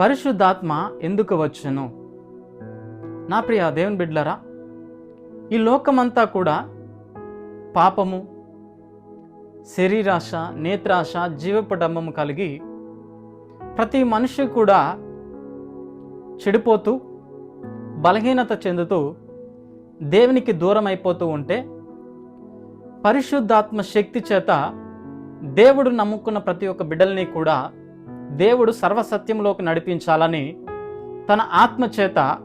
పరిశుద్ధాత్మ ఎందుకు వచ్చును? నా ప్రియ దేవుని బిడ్లరా ఈ లోకమంతా కూడా పాపము శరీరాశ నేత్రాశ జీవపడమ్మము కలిగి ప్రతి మనిషి కూడా చెడిపోతూ బలహీనత చెందుతూ దేవునికి దూరం అయిపోతూ ఉంటే పరిశుద్ధాత్మ శక్తి చేత దేవుడు నమ్ముకున్న ప్రతి ఒక్క బిడ్డల్ని కూడా దేవుడు సర్వసత్యంలోకి నడిపించాలని తన ఆత్మ చేత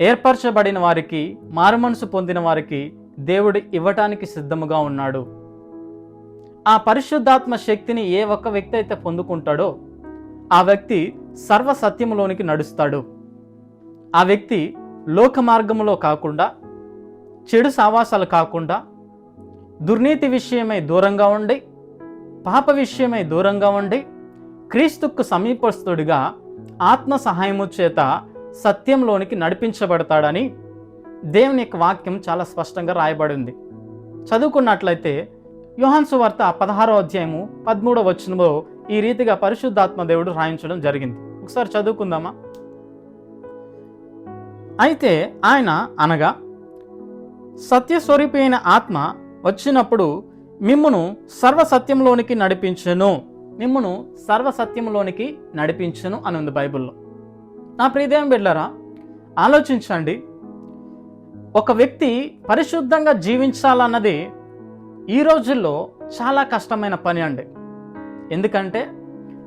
ఏర్పరచబడిన వారికి మారుమనసు పొందిన వారికి దేవుడు ఇవ్వటానికి సిద్ధముగా ఉన్నాడు. ఆ పరిశుద్ధాత్మ శక్తిని ఏ ఒక్క వ్యక్తి అయితే పొందుకుంటాడో ఆ వ్యక్తి సర్వసత్యంలోనికి నడుస్తాడు. ఆ వ్యక్తి లోక మార్గములో కాకుండా చెడు సావాసాలు కాకుండా దుర్నీతి విషయమై దూరంగా ఉండి పాప విషయమై దూరంగా ఉండి క్రీస్తుకు సమీపస్తుడిగా ఆత్మ సహాయము చేత సత్యంలోనికి నడిపించబడతాడని దేవుని యొక్క వాక్యం చాలా స్పష్టంగా రాయబడింది. చదువుకున్నట్లయితే యోహాన్సు వార్త పదహారో అధ్యాయము పదమూడవ వచనంలో ఈ రీతిగా పరిశుద్ధాత్మ దేవుడు రాయించడం జరిగింది. ఒకసారి చదువుకుందామా? అయితే ఆయన అనగా సత్యస్వరూపి అయిన ఆత్మ వచ్చినప్పుడు మిమ్మును సర్వసత్యంలోనికి నడిపించెను. మిమ్మను సర్వసత్యంలోనికి నడిపించును అని ఉంది బైబిల్లో. నా ప్రియదేవం బిడ్డలారా ఆలోచించండి. ఒక వ్యక్తి పరిశుద్ధంగా జీవించాలన్నది ఈ రోజుల్లో చాలా కష్టమైన పని అండి. ఎందుకంటే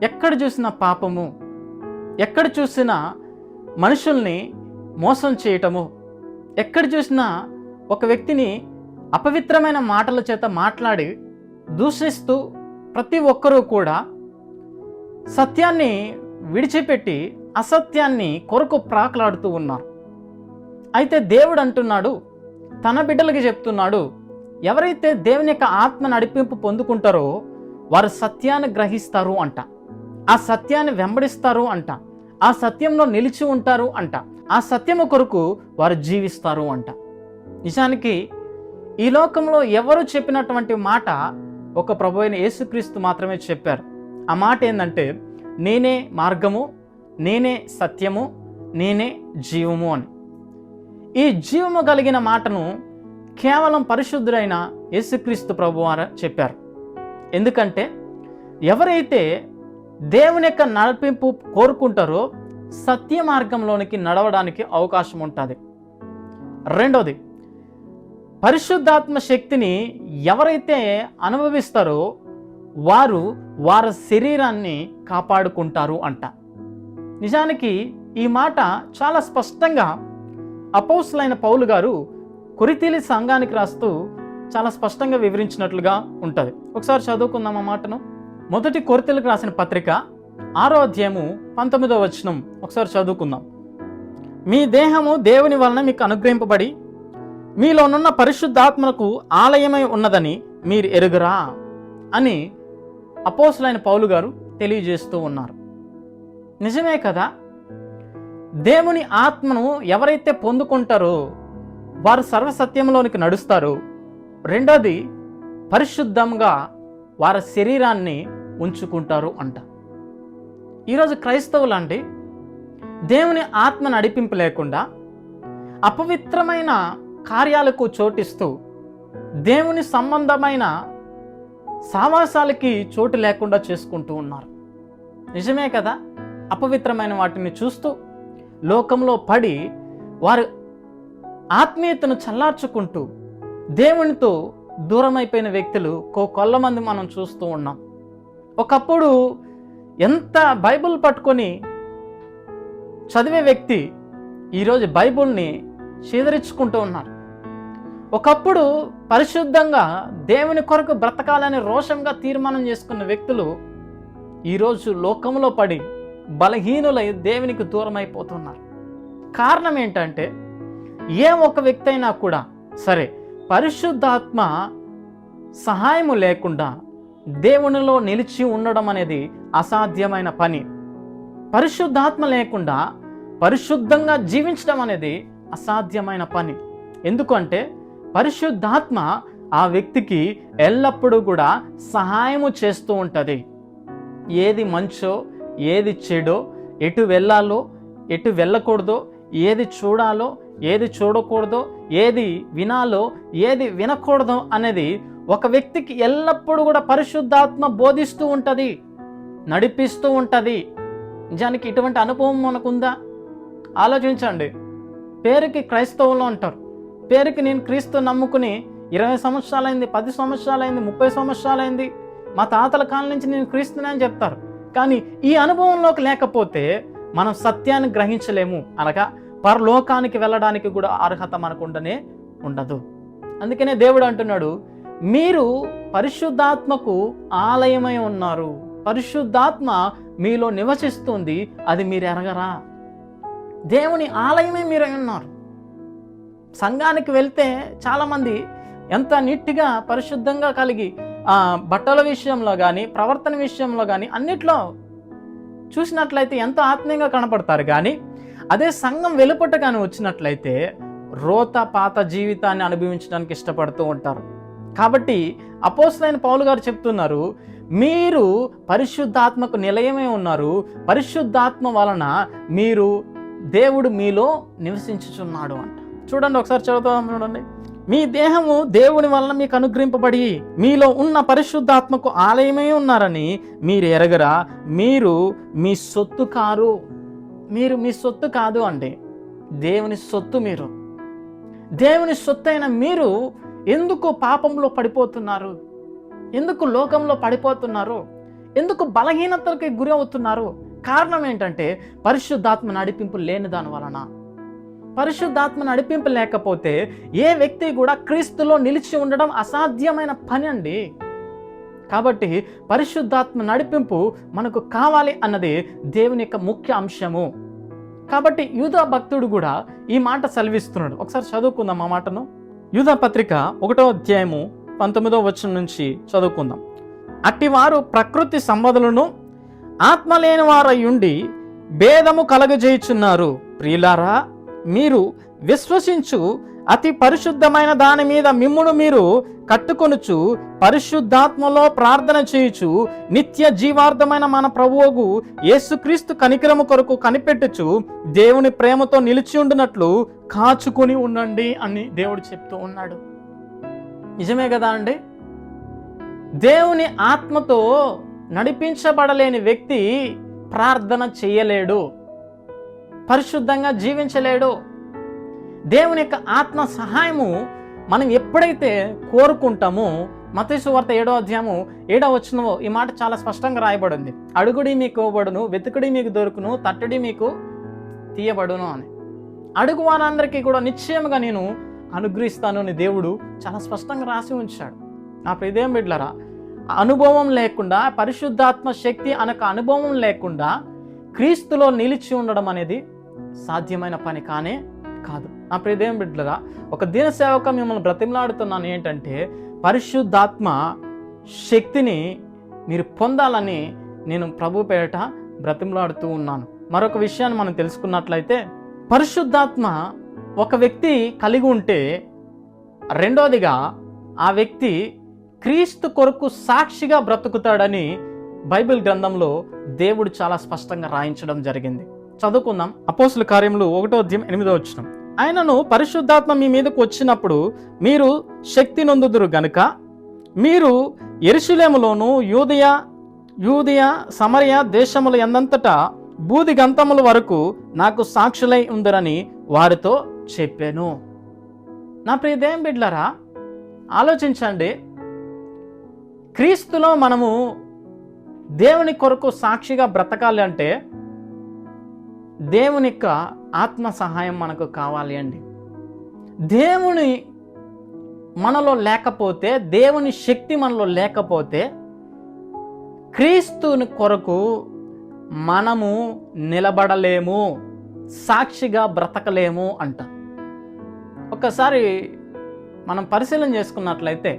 ఎక్కడ చూసినా పాపము ఎక్కడ చూసినా మనుషుల్ని మోసం చేయటము ఎక్కడ చూసినా ఒక వ్యక్తిని అపవిత్రమైన మాటల చేత మాట్లాడి దూషిస్తూ ప్రతి ఒక్కరూ కూడా సత్యాన్ని విడిచిపెట్టి అసత్యాన్ని కొరకు ప్రాకులాడుతూ ఉన్నారు. అయితే దేవుడు అంటున్నాడు తన బిడ్డలకి చెప్తున్నాడు ఎవరైతే దేవుని యొక్క ఆత్మ నడిపింపు పొందుకుంటారో వారు సత్యాన్ని గ్రహిస్తారు అంట. ఆ సత్యాన్ని వెంబడిస్తారు అంట. ఆ సత్యంలో నిలిచి ఉంటారు అంట. ఆ సత్యము కొరకు వారు జీవిస్తారు అంట. నిజానికి ఈ లోకంలో ఎవరు చెప్పినటువంటి మాట ఒక ప్రభు అయిన యేసుక్రీస్తు మాత్రమే చెప్పారు. ఆ మాట ఏంటంటే నేనే మార్గము నేనే సత్యము నేనే జీవము అని. ఈ జీవము కలిగిన మాటను కేవలం పరిశుద్ధుడైన యేసుక్రీస్తు ప్రభు చెప్పారు. ఎందుకంటే ఎవరైతే దేవుని యొక్క నడిపింపు కోరుకుంటారో సత్య మార్గంలోనికి నడవడానికి అవకాశం ఉంటుంది. రెండోది పరిశుద్ధాత్మ శక్తిని ఎవరైతే అనుభవిస్తారో వారు వారి శరీరాన్ని కాపాడుకుంటారు అంట. నిజానికి ఈ మాట చాలా స్పష్టంగా అపోస్లైన పౌలు గారు కొరితీలి సంఘానికి రాస్తూ చాలా స్పష్టంగా వివరించినట్లుగా ఉంటుంది. ఒకసారి చదువుకుందాం ఆ మాటను. మొదటి కొరితీలకు రాసిన పత్రిక ఆరో అధ్యాయము పంతొమ్మిదో వచనం. ఒకసారి చదువుకుందాం. మీ దేహము దేవుని వలన మీకు అనుగ్రహింపబడి మీలోనున్న పరిశుద్ధాత్మకు ఆలయమై ఉన్నదని మీరు ఎరుగురా అని అపోసులైన పౌలు గారు తెలియజేస్తూ ఉన్నారు. నిజమే కదా? దేవుని ఆత్మను ఎవరైతే పొందుకుంటారో వారు సర్వసత్యంలోనికి నడుస్తారు రెండోది పరిశుద్ధంగా వారి శరీరాన్ని ఉంచుకుంటారు అంట. ఈరోజు క్రైస్తవులు దేవుని ఆత్మ నడిపింపు లేకుండా అపవిత్రమైన కార్యాలకు చోటిస్తూ దేవుని సంబంధమైన సావాసాలకి చోటు లేకుండా చేసుకుంటూ ఉన్నారు. నిజమే కదా? అపవిత్రమైన వాటిని చూస్తూ లోకంలో పడి వారు ఆత్మీయతను చల్లార్చుకుంటూ దేవునితో దూరమైపోయిన వ్యక్తులు కో కొల్ల మంది మనం చూస్తూ ఉన్నాం. ఒకప్పుడు ఎంత బైబిల్ పట్టుకొని చదివే వ్యక్తి ఈరోజు బైబుల్ని చీదరించుకుంటూ ఉన్నారు. ఒకప్పుడు పరిశుద్ధంగా దేవుని కొరకు బ్రతకాలని రోషంగా తీర్మానం చేసుకున్న వ్యక్తులు ఈరోజు లోకంలో పడి బలహీనులై దేవునికి దూరం అయిపోతున్నారు కారణం ఏంటంటే ఏ ఒక వ్యక్తి అయినా కూడా సరే పరిశుద్ధాత్మ సహాయము లేకుండా దేవునిలో నిలిచి ఉండడం అనేది అసాధ్యమైన పని. పరిశుద్ధాత్మ లేకుండా పరిశుద్ధంగా జీవించడం అనేది అసాధ్యమైన పని. ఎందుకంటే పరిశుద్ధాత్మ ఆ వ్యక్తికి ఎల్లప్పుడూ కూడా సహాయము చేస్తూ ఉంటుంది. ఏది మంచో ఏది చెడో ఎటు వెళ్ళాలో ఎటు వెళ్ళకూడదో ఏది చూడాలో ఏది చూడకూడదో ఏది వినాలో ఏది వినకూడదో అనేది ఒక వ్యక్తికి ఎల్లప్పుడూ కూడా పరిశుద్ధాత్మ బోధిస్తూ ఉంటుంది నడిపిస్తూ ఉంటుంది. నిజానికి ఇటువంటి అనుభవం మనకుందా? ఆలోచించండి. పేరుకి క్రైస్తవులు అంటారు. పేరుకి నేను క్రీస్తు నమ్ముకుని ఇరవై సంవత్సరాలైంది పది సంవత్సరాలైంది ముప్పై సంవత్సరాలైంది మా తాతల కాలం నుంచి నేను క్రీస్తునే అని చెప్తారు. కానీ ఈ అనుభవంలోకి లేకపోతే మనం సత్యాన్ని గ్రహించలేము. అనగా పరలోకానికి వెళ్ళడానికి కూడా అర్హత మనకు ఉండనే ఉండదు. అందుకనే దేవుడు అంటున్నాడు మీరు పరిశుద్ధాత్మకు ఆలయమై ఉన్నారు. పరిశుద్ధాత్మ మీలో నివసిస్తుంది అది మీరు ఎరగరా. దేవుని ఆలయమే మీరు ఉన్నారు. సంఘానికి వెళ్తే చాలామంది ఎంత నీట్గా పరిశుద్ధంగా కలిగి బట్టల విషయంలో కానీ ప్రవర్తన విషయంలో కానీ అన్నిట్లో చూసినట్లయితే ఎంతో ఆత్మీయంగా కనపడతారు. కానీ అదే సంఘం వెలుపట కానీ వచ్చినట్లయితే రోత పాత జీవితాన్ని అనుభవించడానికి ఇష్టపడుతూ ఉంటారు. కాబట్టి అపోసలైన పౌలు గారు చెప్తున్నారు మీరు పరిశుద్ధాత్మకు నిలయమే ఉన్నారు. పరిశుద్ధాత్మ వలన మీరు దేవుడు మీలో నివసించుచున్నాడు అంట. చూడండి ఒకసారి చదువుతాం చూడండి. మీ దేహము దేవుని వలన మీకు అనుగ్రహింపబడి మీలో ఉన్న పరిశుద్ధాత్మకు ఆలయమే ఉన్నారని మీరు ఎరగరా? మీరు మీ సొత్తు కారు మీరు మీ సొత్తు కాదు అండి. దేవుని సొత్తు మీరు. దేవుని సొత్తు అయిన మీరు ఎందుకు పాపంలో పడిపోతున్నారు? ఎందుకు లోకంలో పడిపోతున్నారు? ఎందుకు బలహీనతలకి గురి అవుతున్నారు కారణం ఏంటంటే పరిశుద్ధాత్మ నడిపింపు లేని దాని వలన. పరిశుద్ధాత్మ నడిపింపు లేకపోతే ఏ వ్యక్తి కూడా క్రీస్తులో నిలిచి ఉండడం అసాధ్యమైన పని అండి. కాబట్టి పరిశుద్ధాత్మ నడిపింపు మనకు కావాలి అన్నది దేవుని యొక్క ముఖ్య అంశము. కాబట్టి యూధ భక్తుడు కూడా ఈ మాట సెలవిస్తున్నాడు. ఒకసారి చదువుకుందాం ఆ మాటను. యూధ పత్రిక ఒకటో అధ్యాయము పంతొమ్మిదో వచనం నుంచి చదువుకుందాం. అట్టివారు ప్రకృతి సంపదలను ఆత్మ లేని ఉండి భేదము కలగజేయుచున్నారు. ప్రియులారా మీరు విశ్వసించు అతి పరిశుద్ధమైన దాని మీద మిమ్మును మీరు కట్టుకొనుచు పరిశుద్ధాత్మలో ప్రార్థన చేయుచు నిత్య జీవార్థమైన మన ప్రభువుగు యేసుక్రీస్తు కనికరము కొరకు కనిపెట్టుచు దేవుని ప్రేమతో నిలిచి ఉండినట్లు కాచుకొని ఉండండి అని దేవుడు చెప్తూ ఉన్నాడు. నిజమే కదా అండి? దేవుని ఆత్మతో నడిపించబడలేని వ్యక్తి ప్రార్థన చేయలేడు. పరిశుద్ధంగా జీవించలేడు. దేవుని యొక్క ఆత్మ సహాయము మనం ఎప్పుడైతే కోరుకుంటామో మతేసు వార్త ఏడో అధ్యాయము ఏడో వచ్చినవో ఈ మాట చాలా స్పష్టంగా రాయబడింది. అడుగుడి మీకు ఇవ్వబడును వెతుకుడి మీకు దొరుకును తట్టడి మీకు తీయబడును అని. అడుగు వారందరికీ కూడా నిశ్చయముగా నేను అనుగ్రహిస్తాను అని దేవుడు చాలా స్పష్టంగా రాసి ఉంచాడు. నా ప్రిదేం బిడ్లరా అనుభవం లేకుండా పరిశుద్ధాత్మ శక్తి అనక అనుభవం లేకుండా క్రీస్తులో నిలిచి ఉండడం అనేది సాధ్యమైన పని కానే కాదు. నా ప్రియదేవం బిడ్డలుగా ఒక దిన సేవక మిమ్మల్ని బ్రతిమలాడుతున్నాను ఏంటంటే పరిశుద్ధాత్మ శక్తిని మీరు పొందాలని నేను ప్రభు పేరిట బ్రతిమలాడుతూ ఉన్నాను. మరొక విషయాన్ని మనం తెలుసుకున్నట్లయితే పరిశుద్ధాత్మ ఒక వ్యక్తి కలిగి ఉంటే రెండోదిగా ఆ వ్యక్తి క్రీస్తు కొరకు సాక్షిగా బ్రతుకుతాడని బైబిల్ గ్రంథంలో దేవుడు చాలా స్పష్టంగా రాయించడం జరిగింది. చదువుకుందాం. అపోసుల కార్యములు ఒకటో అధ్యయం ఎనిమిదో వచ్చిన ఆయనను పరిశుద్ధాత్మ మీ మీదకు వచ్చినప్పుడు మీరు శక్తి నొందుదురు గనుక మీరు ఎరుషులేములోను యూదయ యూదయ సమరయ దేశముల ఎందంతటా బూది గంతముల వరకు నాకు సాక్షులై ఉందరని వారితో చెప్పాను. నా ప్రియదేం బిడ్లరా ఆలోచించండి. క్రీస్తులో మనము దేవుని కొరకు సాక్షిగా బ్రతకాలి అంటే దేవుని యొక్క ఆత్మ సహాయం మనకు కావాలి అండి. దేవుని మనలో లేకపోతే దేవుని శక్తి మనలో లేకపోతే క్రీస్తుని కొరకు మనము నిలబడలేము సాక్షిగా బ్రతకలేము అంట. ఒకసారి మనం పరిశీలన చేసుకున్నట్లయితే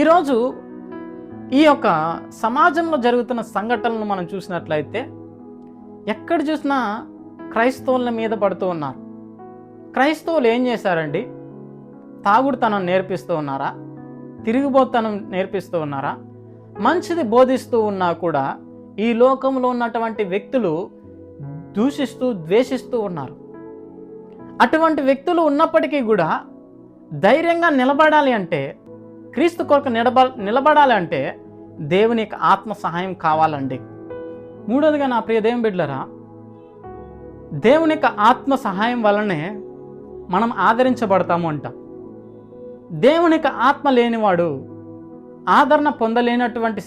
ఈరోజు ఈ యొక్క సమాజంలో జరుగుతున్న సంఘటనలు మనం చూసినట్లయితే ఎక్కడ చూసినా క్రైస్తవుల మీద పడుతూ ఉన్నారు. క్రైస్తవులు ఏం చేశారండి? తాగుడుతనం నేర్పిస్తూ ఉన్నారా? తిరిగిపోతనం నేర్పిస్తూ ఉన్నారా? మంచిది బోధిస్తూ ఉన్నా కూడా ఈ లోకంలో ఉన్నటువంటి వ్యక్తులు దూషిస్తూ ద్వేషిస్తూ ఉన్నారు. అటువంటి వ్యక్తులు ఉన్నప్పటికీ కూడా ధైర్యంగా నిలబడాలి అంటే క్రీస్తు కొరకు నిలబ నిలబడాలి అంటే దేవుని ఆత్మ సహాయం కావాలండి. మూడోదిగా నా ప్రియ దేవుని బిడ్డలరా దేవుని యొక్క ఆత్మ సహాయం వలనే మనం ఆదరించబడతాము అంట. దేవుని యొక్క ఆత్మ లేనివాడు ఆదరణ పొందలేనటువంటి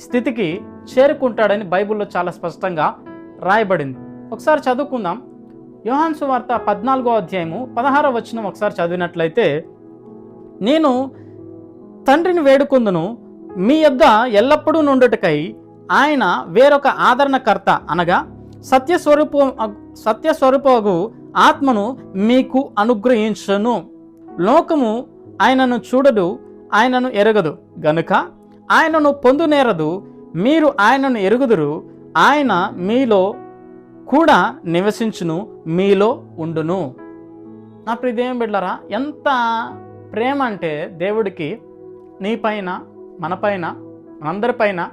స్థితికి చేరుకుంటాడని బైబిల్లో చాలా స్పష్టంగా రాయబడింది. ఒకసారి చదువుకుందాం. యోహాన్సు వార్త పద్నాలుగో అధ్యాయము పదహారో వచనం ఒకసారి చదివినట్లయితే నేను తండ్రిని వేడుకుందును మీ యొద్ద ఎల్లప్పుడూ నుండుటకై ఆయన వేరొక ఆదరణకర్త అనగా సత్యస్వరూప సత్యస్వరూపగు ఆత్మను మీకు అనుగ్రహించను. లోకము ఆయనను చూడదు ఆయనను ఎరగదు. గనుక ఆయనను పొందునేరదు మీరు ఆయనను ఎరుగుదురు ఆయన మీలో కూడా నివసించును మీలో ఉండును. నా ప్రియదేవం బిడ్డలారా ఎంత ప్రేమ అంటే దేవుడికి నీ పైన మన పైన మనందరిపైన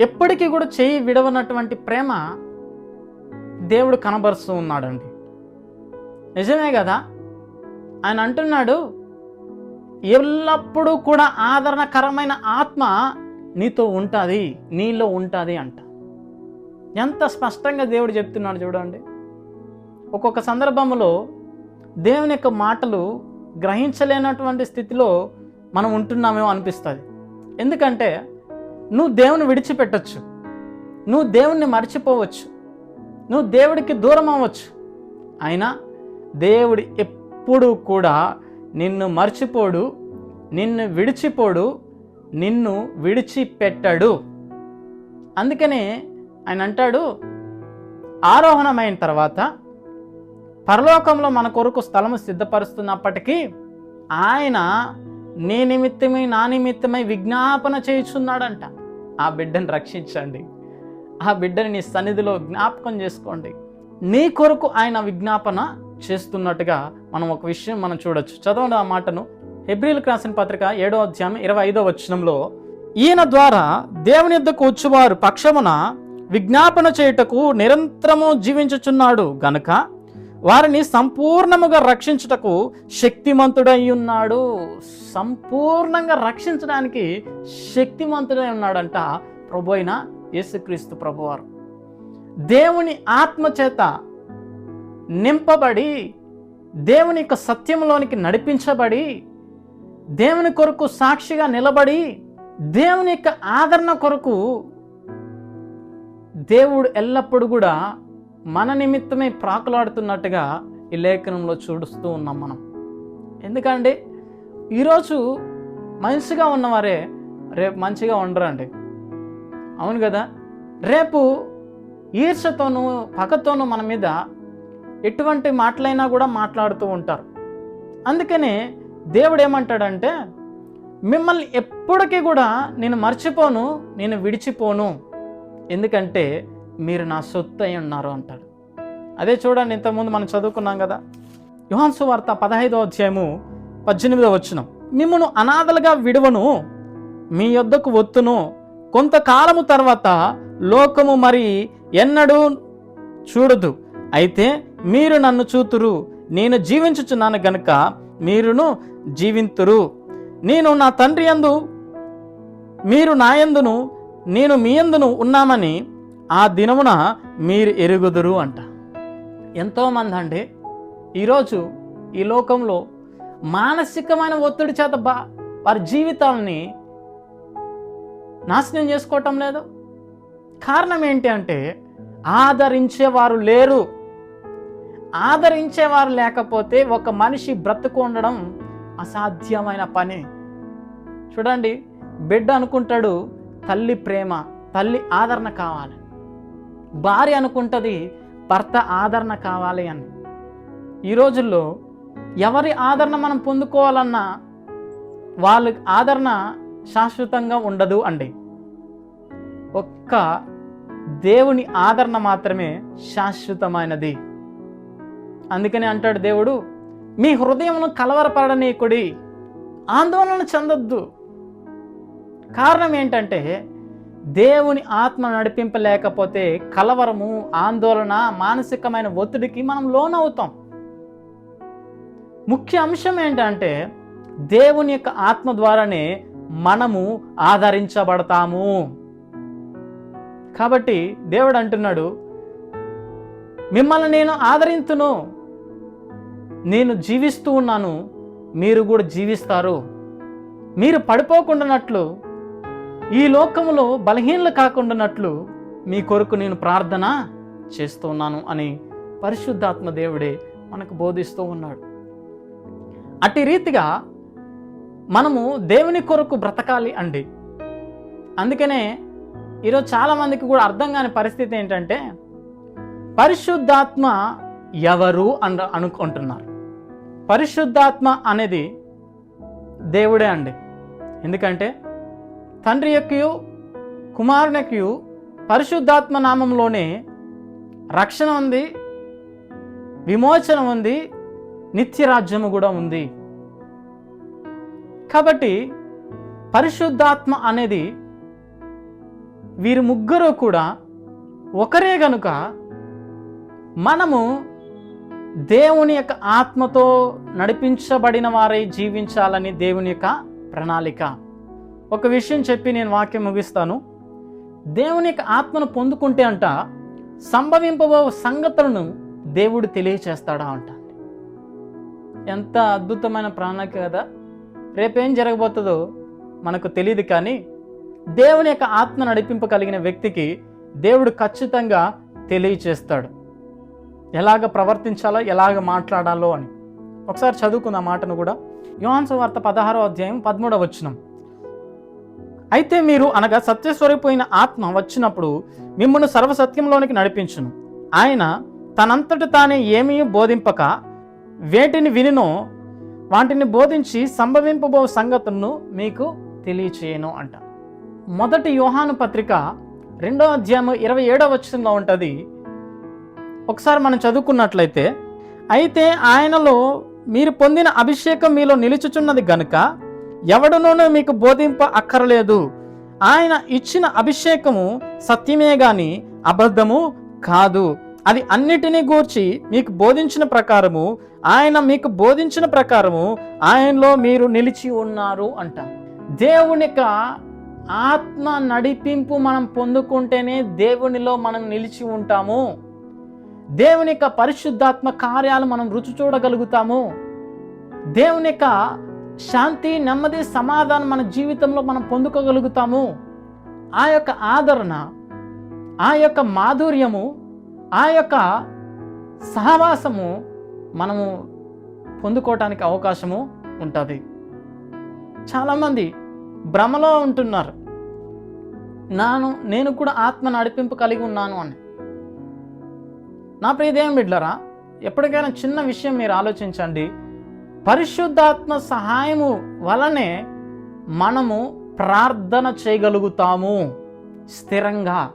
ఎప్పటికీ కూడా చేయి విడవనటువంటి ప్రేమ దేవుడు కనబరుస్తూ ఉన్నాడండి. నిజమే కదా? ఆయన అంటున్నాడు ఎల్లప్పుడూ కూడా ఆదరణకరమైన ఆత్మ నీతో ఉంటుంది నీలో ఉంటుంది అంట. ఎంత స్పష్టంగా దేవుడు చెప్తున్నాడు చూడండి. ఒక్కొక్క సందర్భంలో దేవుని యొక్క మాటలు గ్రహించలేనటువంటి స్థితిలో మనం ఉంటున్నామేమో అనిపిస్తుంది. ఎందుకంటే నువ్వు దేవుని విడిచిపెట్టచ్చు. నువ్వు దేవుణ్ణి మర్చిపోవచ్చు. నువ్వు దేవుడికి దూరం అవ్వచ్చు. అయినా దేవుడు ఎప్పుడు కూడా నిన్ను మర్చిపోడు నిన్ను విడిచిపోడు నిన్ను విడిచిపెట్టడు. అందుకనే ఆయన అంటాడు ఆరోహణమైన తర్వాత పరలోకంలో మన కొరకు స్థలము సిద్ధపరుస్తున్నప్పటికీ ఆయన నీ నిమిత్తమై నా నిమిత్తమై విజ్ఞాపన చేయుచున్నాడంట. ఆ బిడ్డని రక్షించండి. ఆ బిడ్డని నీ సన్నిధిలో జ్ఞాపకం చేసుకోండి. నీ కొరకు ఆయన విజ్ఞాపన చేస్తున్నట్టుగా మనం ఒక విషయం మనం చూడొచ్చు. చదవండి ఆ మాటను. హెబ్రిల్కి రాసిన పత్రిక ఏడో అధ్యాయం ఇరవై ఐదో వచనంలో ఈయన ద్వారా దేవుని యొద్దకు వచ్చువారు పక్షమున విజ్ఞాపన చేయుటకు నిరంతరము జీవించుచున్నాడు గనుక వారిని సంపూర్ణముగా రక్షించుటకు శక్తిమంతుడై ఉన్నాడు. సంపూర్ణంగా రక్షించడానికి శక్తిమంతుడై ఉన్నాడంట ప్రభు అయిన యేసుక్రీస్తు ప్రభువారు. దేవుని ఆత్మచేత నింపబడి దేవుని యొక్క సత్యంలోనికి నడిపించబడి దేవుని కొరకు సాక్షిగా నిలబడి దేవుని యొక్క ఆదరణ కొరకు దేవుడు ఎల్లప్పుడూ కూడా మన నిమిత్తమే ప్రాకులాడుతున్నట్టుగా ఈ లేఖనంలో చూడుస్తూ ఉన్నాం మనం. ఎందుకంటే ఈరోజు మంచిగా ఉన్నవారే రేపు మంచిగా ఉండరండి. అవును కదా? రేపు ఈర్షతోనూ పగతోనూ మన మీద ఎటువంటి మాటలైనా కూడా మాట్లాడుతూ ఉంటారు. అందుకనే దేవుడు ఏమంటాడంటే మిమ్మల్ని ఎప్పటికీ కూడా నేను మర్చిపోను నేను విడిచిపోను. ఎందుకంటే మీరు నా సొత్తు అయి ఉన్నారు అంటాడు. అదే చూడండి ఇంతకుముందు మనం చదువుకున్నాం కదా. యుహాన్సు వార్త పదహైదో అధ్యాయము పద్దెనిమిదో వచ్చినం మిమ్మను అనాథలుగా విడువను మీ యొద్దకు ఒత్తును కొంతకాలము తర్వాత లోకము మరి ఎన్నడూ చూడదు. అయితే మీరు నన్ను చూతురు నేను జీవించుచున్నాను గనుక మీరును జీవింతురు. నేను నా తండ్రి యందు మీరు నాయందును నేను మీ యందును ఉన్నామని ఆ దినమున మీరు ఎరుగుదురు అంట. ఎంతోమంది అండి ఈరోజు ఈ లోకంలో మానసికమైన ఒత్తిడి చేత బా వారి జీవితాలని నాశనం చేసుకోవటం లేదు. కారణం ఏంటి అంటే ఆదరించేవారు లేరు. ఆదరించేవారు లేకపోతే ఒక మనిషి బ్రతుకు ఉండడం అసాధ్యమైన పని. చూడండి బిడ్డ అనుకుంటాడు తల్లి ప్రేమ తల్లి ఆదరణ కావాలి. భార్య అనుకుంటుంది భర్త ఆదరణ కావాలి అని. ఈ రోజుల్లో ఎవరి ఆదరణ మనం పొందుకోవాలన్నా వాళ్ళ ఆదరణ శాశ్వతంగా ఉండదు అండి. ఒక్క దేవుని ఆదరణ మాత్రమే శాశ్వతమైనది. అందుకని అంటాడు దేవుడు మీ హృదయమును కలవరపడనీకుడి ఆందోళన చెందొద్దు. కారణం ఏంటంటే దేవుని ఆత్మ నడిపింపలేకపోతే కలవరము ఆందోళన మానసికమైన ఒత్తిడికి మనం లోనవుతాం. ముఖ్య అంశం ఏంటంటే దేవుని యొక్క ఆత్మ ద్వారానే మనము ఆదరించబడతాము. కాబట్టి దేవుడు అంటున్నాడు మిమ్మల్ని నేను ఆదరింతును. నేను జీవిస్తూ ఉన్నాను. మీరు కూడా జీవిస్తారు. మీరు పడిపోకుండానట్లు ఈ లోకములో బలహీనలు కాకుండానట్లు మీ కొరకు నేను ప్రార్థన చేస్తూ ఉన్నాను అని పరిశుద్ధాత్మ దేవుడే మనకు బోధిస్తూ ఉన్నాడు. అట్టి రీతిగా మనము దేవుని కొరకు బ్రతకాలి అండి. అందుకనే ఈరోజు చాలామందికి కూడా అర్థం కాని పరిస్థితి ఏంటంటే పరిశుద్ధాత్మ ఎవరు అని అనుకుంటున్నారు? పరిశుద్ధాత్మ అనేది దేవుడే అండి. ఎందుకంటే తండ్రి యొక్కయు కుమారుని పరిశుద్ధాత్మ నామంలోనే రక్షణ ఉంది విమోచన ఉంది నిత్యరాజ్యము కూడా ఉంది. కాబట్టి పరిశుద్ధాత్మ అనేది వీరు ముగ్గురు కూడా ఒకరే గనుక మనము దేవుని యొక్క ఆత్మతో నడిపించబడిన వారై జీవించాలని దేవుని యొక్క ప్రణాళిక. ఒక విషయం చెప్పి నేను వాక్యం ముగిస్తాను. దేవుని యొక్క ఆత్మను పొందుకుంటే అంట సంభవింపబో సంగతులను దేవుడు తెలియచేస్తాడా అంట. ఎంత అద్భుతమైన ప్రణాళిక కదా. రేపేం జరగబోతుందో మనకు తెలియదు కానీ దేవుని యొక్క ఆత్మ నడిపింపగలిగిన వ్యక్తికి దేవుడు ఖచ్చితంగా తెలియచేస్తాడు. ఎలాగ ప్రవర్తించాలో ఎలాగ మాట్లాడాలో అని. ఒకసారి చదువుకుందాం ఆ మాటను కూడా. యోహాన్స్ వార్త పదహారో అధ్యాయం పదమూడవ వచ్చినాం అయితే మీరు అనగా సత్యస్వరూపోయిన ఆత్మ వచ్చినప్పుడు మిమ్మల్ని సర్వసత్యంలోనికి నడిపించును. ఆయన తనంతట తానే ఏమీ బోధింపక వేటిని వినినో వాటిని బోధించి సంభవింపబో సంగతులను మీకు తెలియచేయను అంట. మొదటి యోహాను పత్రిక రెండో అధ్యాయం ఇరవై ఏడవ వచనంలో ఉంటుంది. ఒకసారి మనం చదువుకున్నట్లయితే అయితే ఆయనలో మీరు పొందిన అభిషేకం మీలో నిలుచుచున్నది గనుక ఎవడునూనూ మీకు బోధింప అక్కరలేదు. ఆయన ఇచ్చిన అభిషేకము సత్యమే గాని అబద్ధము కాదు. అది అన్నిటినీ గూర్చి మీకు బోధించిన ప్రకారము ఆయన మీకు బోధించిన ప్రకారము ఆయనలో మీరు నిలిచి ఉన్నారు అంట. దేవుని ఆత్మ నడిపింపు మనం పొందుకుంటేనే దేవునిలో మనం నిలిచి ఉంటాము. దేవుని యొక్క పరిశుద్ధాత్మ కార్యాలు మనం రుచి చూడగలుగుతాము. దేవుని యొక్క శాంతి నెమ్మది సమాధానం మన జీవితంలో మనం పొందుకోగలుగుతాము. ఆ యొక్క ఆదరణ ఆ యొక్క మాధుర్యము ఆ యొక్క సహవాసము మనము పొందుకోవటానికి అవకాశము ఉంటుంది. చాలామంది భ్రమలో ఉంటున్నారు. నాను నేను కూడా ఆత్మ నడిపింపు కలిగి ఉన్నాను అని. నా ప్రియదేవం బిడ్లరా ఎప్పటికైనా చిన్న విషయం మీరు ఆలోచించండి. పరిశుద్ధాత్మ సహాయము వలనే మనము ప్రార్థన చేయగలుగుతాము. స్థిరంగా.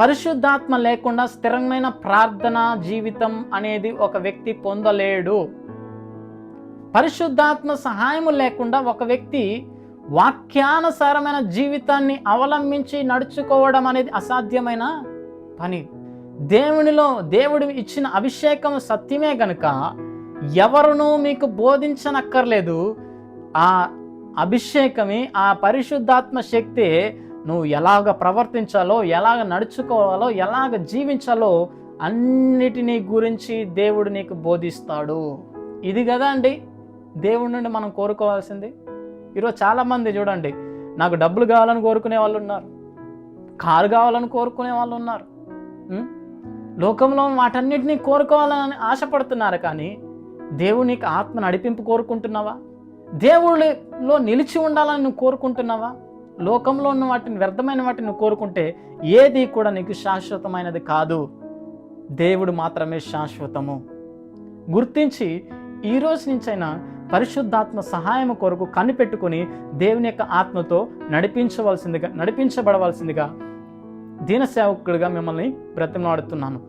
పరిశుద్ధాత్మ లేకుండా స్థిరమైన ప్రార్థన జీవితం అనేది ఒక వ్యక్తి పొందలేడు. పరిశుద్ధాత్మ సహాయము లేకుండా ఒక వ్యక్తి వాక్యానుసారమైన జీవితాన్ని అవలంబించి నడుచుకోవడం అనేది అసాధ్యమైన పని. దేవునిలో దేవుడు ఇచ్చిన అభిషేకం సత్యమే గనుక ఎవరునూ మీకు బోధించనక్కర్లేదు. ఆ అభిషేకమే ఆ పరిశుద్ధాత్మ శక్తి నువ్వు ఎలాగ ప్రవర్తించాలో ఎలాగ నడుచుకోవాలో ఎలాగ జీవించాలో అన్నిటినీ గురించి దేవుడు నీకు బోధిస్తాడు. ఇది కదా అండి దేవుడి నుండి మనం కోరుకోవాల్సింది. ఈరోజు చాలామంది చూడండి నాకు డబ్బులు కావాలని కోరుకునే వాళ్ళు ఉన్నారు. కారు కావాలని కోరుకునే వాళ్ళు ఉన్నారు. లోకంలో వాటన్నిటినీ కోరుకోవాలని ఆశపడుతున్నారు కానీ దేవునికి ఆత్మ నడిపింపు కోరుకుంటున్నావా? దేవుడిలో నిలిచి ఉండాలని నువ్వు కోరుకుంటున్నావా? లోకంలో ఉన్న వాటిని వ్యర్థమైన వాటిని నువ్వు కోరుకుంటే ఏది కూడా నీకు శాశ్వతమైనది కాదు. దేవుడు మాత్రమే శాశ్వతము. గుర్తించి ఈ రోజు నుంచైనా పరిశుద్ధాత్మ సహాయం కొరకు కనిపెట్టుకుని దేవుని యొక్క ఆత్మతో నడిపించవలసిందిగా నడిపించబడవలసిందిగా దీన సేవకుడిగా మిమ్మల్ని బ్రతిమలాడుతున్నాను.